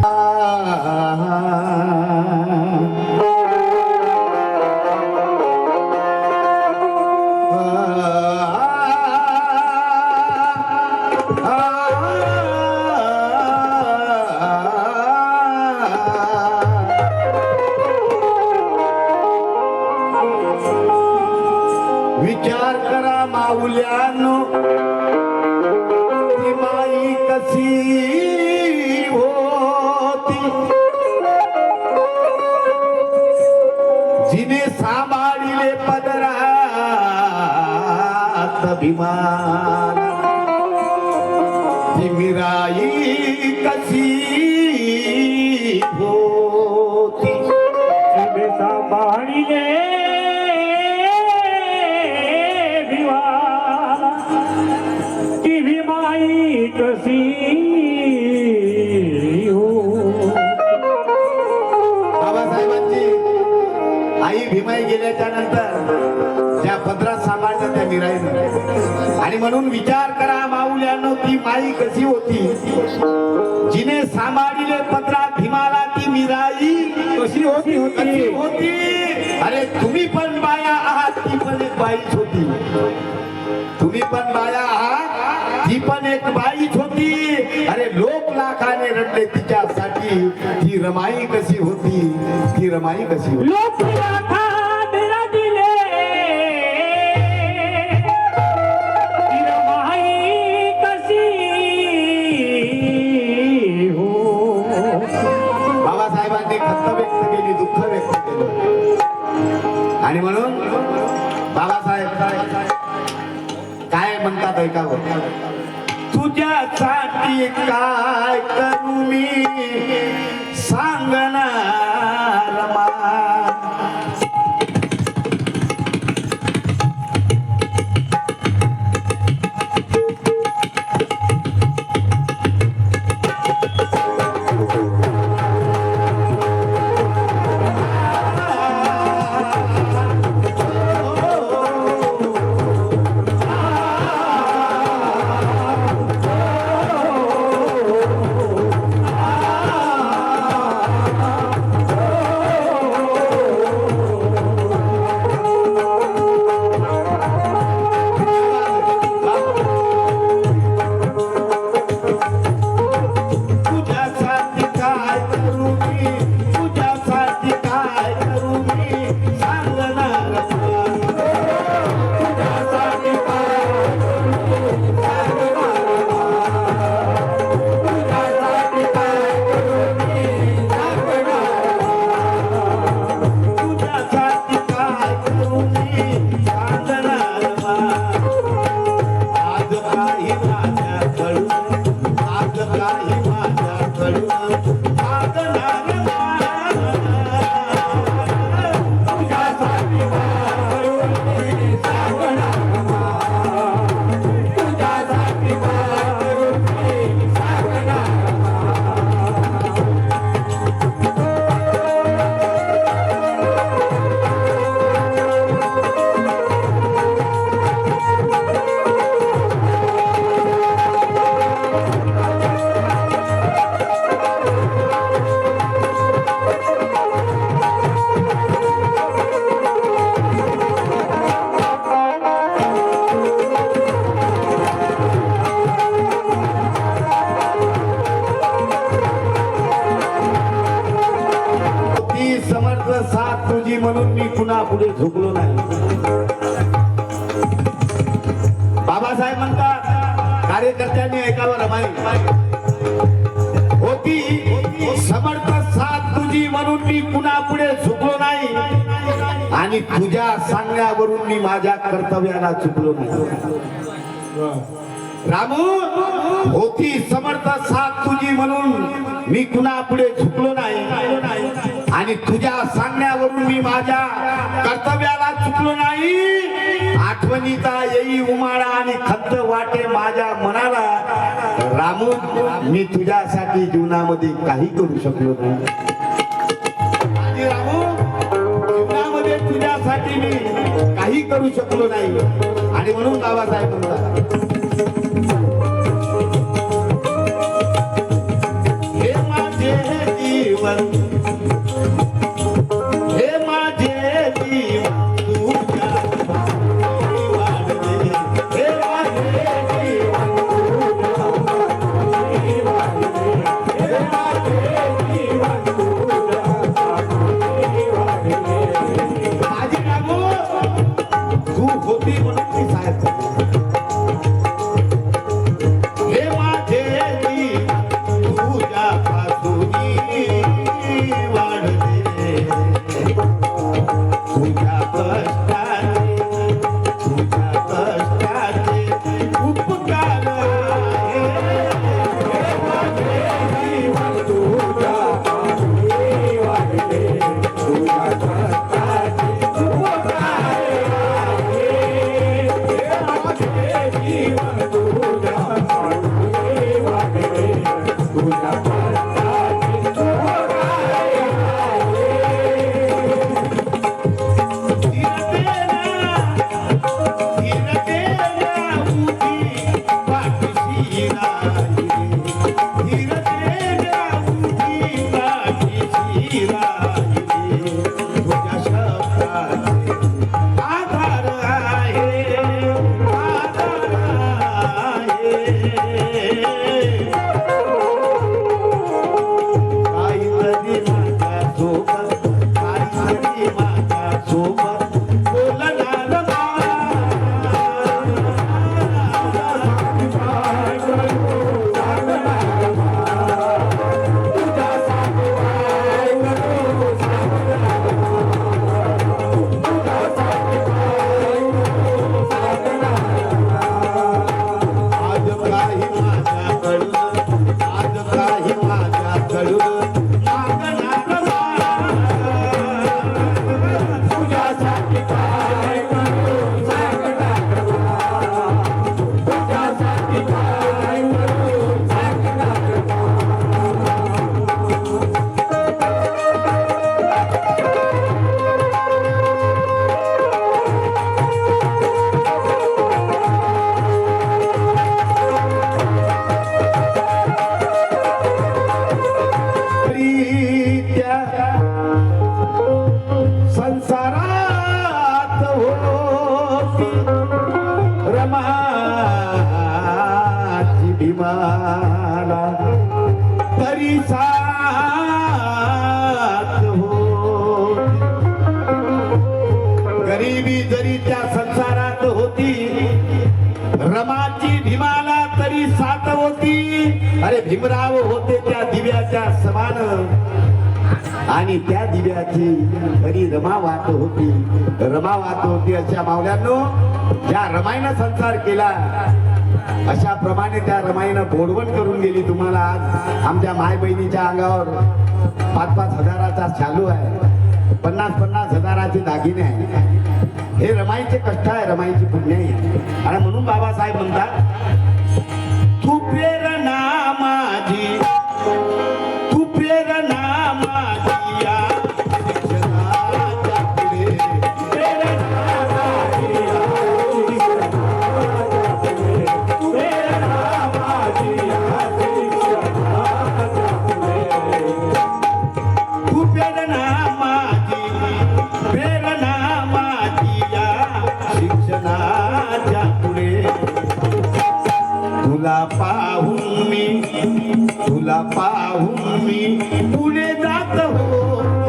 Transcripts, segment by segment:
विचार सांभाळिले पदरात अभिमान. ती मिराई कशी गेल्याच्यानंतर त्या पदरात सांभाळतात त्या मिराईनं. आणि म्हणून विचार करा माऊल्यानो ती माई कशी होती? जिने सांभाळिले पदरात भीमाला ती मिराई कशी होती? होती होती? अरे तुम्ही पण बाया आहात ती पण एक बाईच होती. तुम्ही पण बाया आहात ती पण एक बाईच होती. अरे लोक लाखाने रडले तिच्यासाठी. ती रमाई कशी होती? ती रमाई कशी होती? लोक लाखा आणि म्हणून बाबासाहेब काय म्हणतात ऐकावं? तुझ्यासाठी काय करू मी? सांगणार म्हणून मी पुन्हा पुढे झुकलो नाही. बाबासाहेब म्हणतात कार्यकर्त्यांनी ऐकावं रमाई. होती. समर्थ साथ तुझी म्हणून मी पुन्हा पुढे झुकलो नाही. आणि तुझ्या सांगण्यावरून मी माझ्या कर्तव्याला चुकलो नाही. रामू होती समर्थ साथ तुझी म्हणून मी कुणा पुढे झुकलो नाही. आणि तुझ्या सांगण्यावरून मी माझ्या कर्तव्याला चुकलो नाही. आठवणीचा येई उमाळा आणि खंत वाटे माझ्या मनाला. रामू मी तुझ्यासाठी जीवनामध्ये काही करू शकलो नाही. आणि रामू जीवनामध्ये तुझ्यासाठी मी काही करू शकलो नाही. आणि म्हणून बाबासाहेब म्हणतात अरे भीमराव होते त्या दिव्याच्या समान. आणि त्या दिव्याची खरी रमा वाहत होती. रमा वाहत होती अशा मावल्यांनो ज्या रमाईनं संसार केला अशा प्रमाणे त्या रमाईनं बोडवण करून गेली तुम्हाला आज. आमच्या माय बहिणीच्या अंगावर पाच पाच हजाराचा चालू आहे. पन्नास पन्नास हजाराचे दागिने आहे. हे रमाईचे कष्ट आहे रमाईची पुण्य आहे. आणि म्हणून बाबासाहेब म्हणतात तुला पाहून मी तुला पाहून मी पुढे जात हो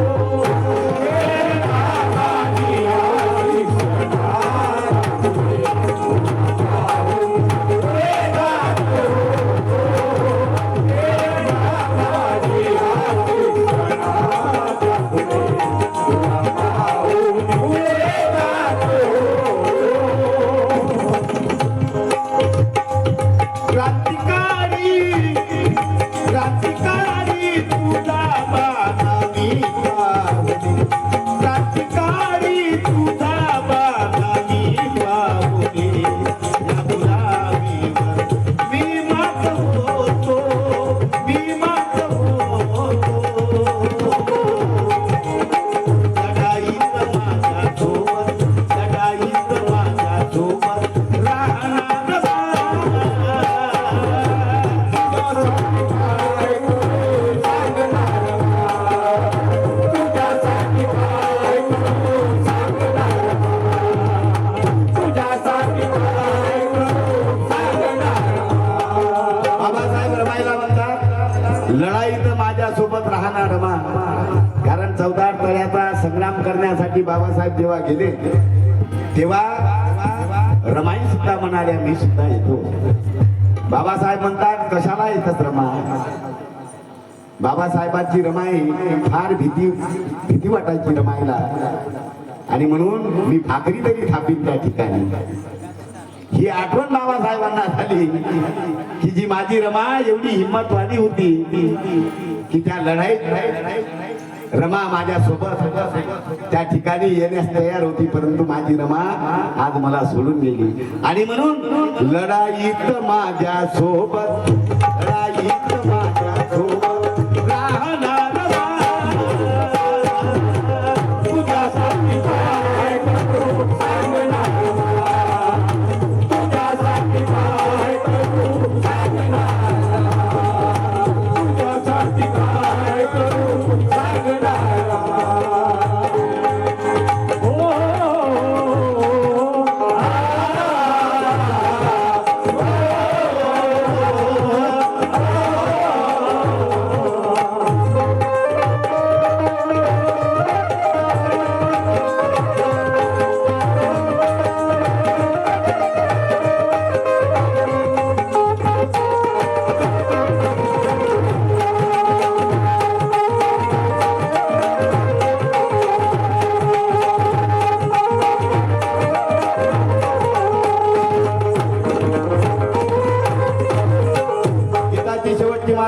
करण्यासाठी बाबासाहेब जेव्हा गेले तेव्हा रमाई सुद्धा म्हणाल्या मी सुद्धा येतो. बाबासाहेब म्हणतात कशाला येतात रमा बाबासाहेबांची रमाई फार भीती भीती वाटायची रमाईला. आणि म्हणून मी भाकरी तरी थापीन त्या ठिकाणी. ही आठवण बाबासाहेबांना झाली की जी माझी रमा एवढी हिंमतवादी होती की त्या लढाईत रमा माझ्या सोबत. त्या ठिकाणी येण्यास तयार होती परंतु माझी रमा आज मला सोडून गेली. आणि म्हणून लढाईत माझ्या सोबत.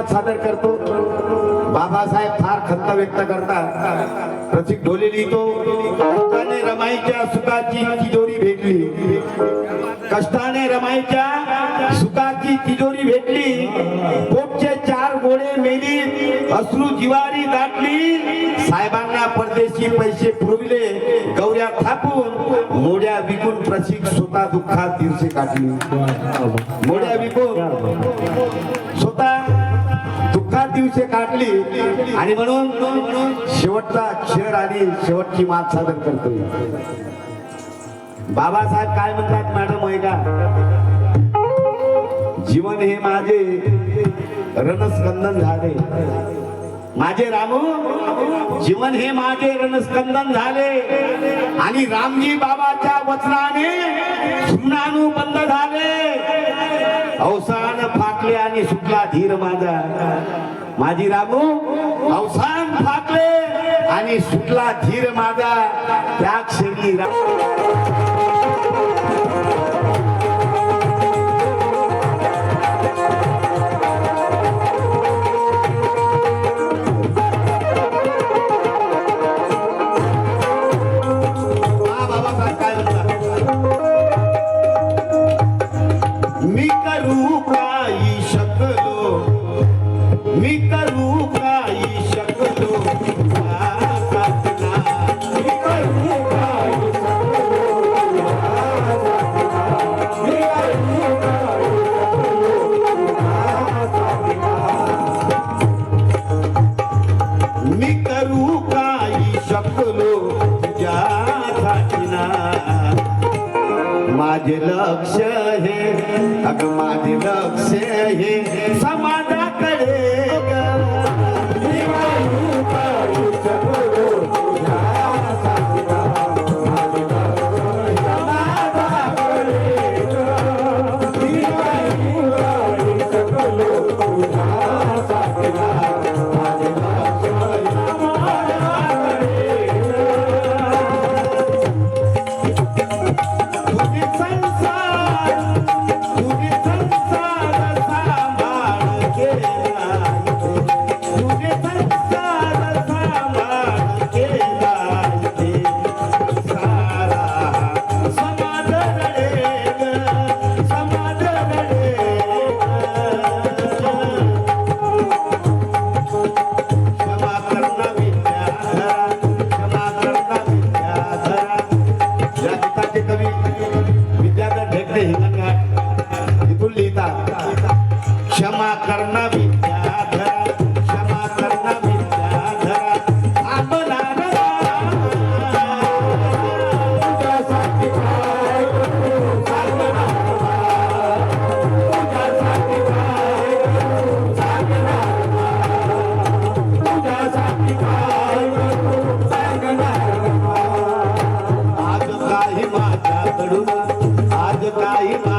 धन्यवाद सादर करतो. बाबासाहेब फार खंत व्यक्त करतात. प्रतीक ढोले लिहितो. कष्टाने रमाईच्या सुखाची तिजोरी भेटली. कष्टाने रमाईच्या सुखाची तिजोरी भेटली. पोटचे चार गोळे मेली. अश्रू जिवारी दाटली. साहेबांना परदेशी पैसे पुरविले. गौऱ्या थापून मोड्या विकून प्रशिक स्वतः दुःखात दिवशी काढली. मोड्या विकून स्वतः दिवशी काढली. आणि म्हणून शेवटचा क्षर आणि शेवटची मात सादर करतोय. बाबासाहेब काय म्हणतात मॅडम आहे का जीवन हे माझे रणस्कंदन झाले. माझे रामू जीवन हे माझे रणस्कंदन झाले. आणि रामजी बाबाच्या वचनाने सुनानुबंध झाले. अवसान फाकले आणि सुटला धीर माझा. माझी रामू अवसान फाकले आणि सुटला धीर माझा. त्या क्षणी हे अग माझे से ही समान इथून लिहिता. क्षमा करणार tá